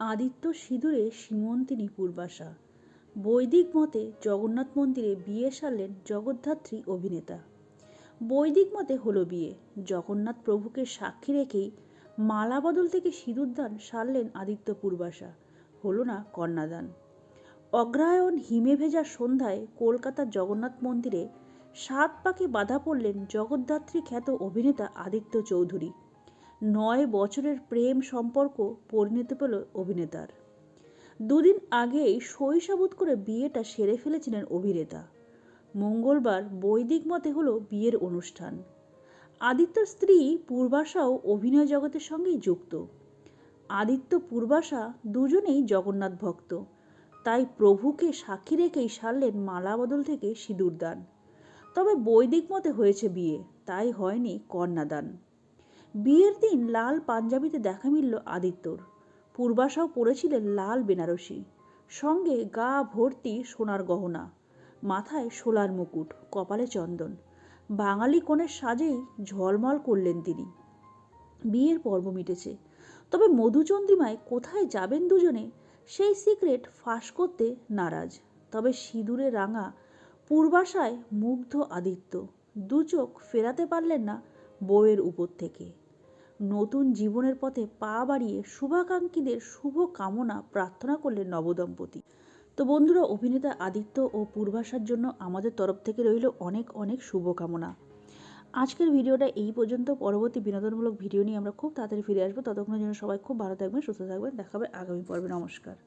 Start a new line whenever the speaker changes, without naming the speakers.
আদিত্য সিঁদুরে সীমন্তিনী পূর্বাশা। বৈদিক মতে জগন্নাথ মন্দিরে বিয়ে সারলেন জগদ্ধাত্রী অভিনেতা। বৈদিক মতে হলো বিয়ে। জগন্নাথ প্রভুকে সাক্ষী রেখেই মালা বদল থেকে সিঁদুরদান সারলেন আদিত্য পূর্বাশা। হলো না কন্যাদান। অগ্রহায়ণ হিমে ভেজা সন্ধ্যায় কলকাতার জগন্নাথ মন্দিরে সাত পাকে বাধা পড়লেন জগদ্ধাত্রী খ্যাত অভিনেতা আদিত্য চৌধুরী। নয় বছরের প্রেম সম্পর্ক পরিণত পেল অভিনেতার। দুদিন আগেই শৈশবোধ করে বিয়েটা সেরে ফেলেছিলেন অভিনেতা। মঙ্গলবার বৈদিক মতে হলো বিয়ের অনুষ্ঠান। আদিত্যর স্ত্রী পূর্বাশাও অভিনয় জগতের সঙ্গেই যুক্ত। আদিত্য, পূর্বাশা দুজনেই জগন্নাথ ভক্ত। তাই প্রভুকে সাক্ষী রেখেই সারলেন মালা বদল থেকে সিঁদুরদান। তবে বৈদিক মতে হয়েছে বিয়ে, তাই হয়নি কন্যাদান। বিয়ের দিন লাল পাঞ্জাবিতে দেখা মিলল আদিত্যর। পূর্বাশাও পরেছিলেন লাল বেনারসি। সঙ্গে গা ভর্তি সোনার গহনা। মাথায় সোলার মুকুট, কপালে চন্দন। বাঙালি কোণের সাজেই ঝলমল করলেন তিনি। বিয়ের পর্ব মিটেছে। তবে মধুচন্দ্রিমায় কোথায় যাবেন দুজনে সেই সিক্রেট ফাঁস করতে নারাজ। তবে সিঁদুরে রাঙা পূর্বাশায় মুগ্ধ আদিত্য। দু চোখ ফেরাতে পারলেন না বউয়ের উপর থেকে। নতুন জীবনের পথে পা বাড়িয়ে শুভাকাঙ্ক্ষীদের শুভ কামনা প্রার্থনা করলেন নবদম্পতি। তো বন্ধুরা, অভিনেতা আদিত্য ও পূর্বাশার জন্য আমাদের তরফ থেকে রইল অনেক অনেক শুভকামনা। আজকের ভিডিওটা এই পর্যন্ত। পরবর্তী বিনোদনমূলক ভিডিও নিয়ে আমরা খুব তাড়াতাড়ি ফিরে আসব। ততক্ষণের জন্য সবাই খুব ভালো থাকবেন, সুস্থ থাকবেন। দেখাবে আগামী পর্বে। নমস্কার।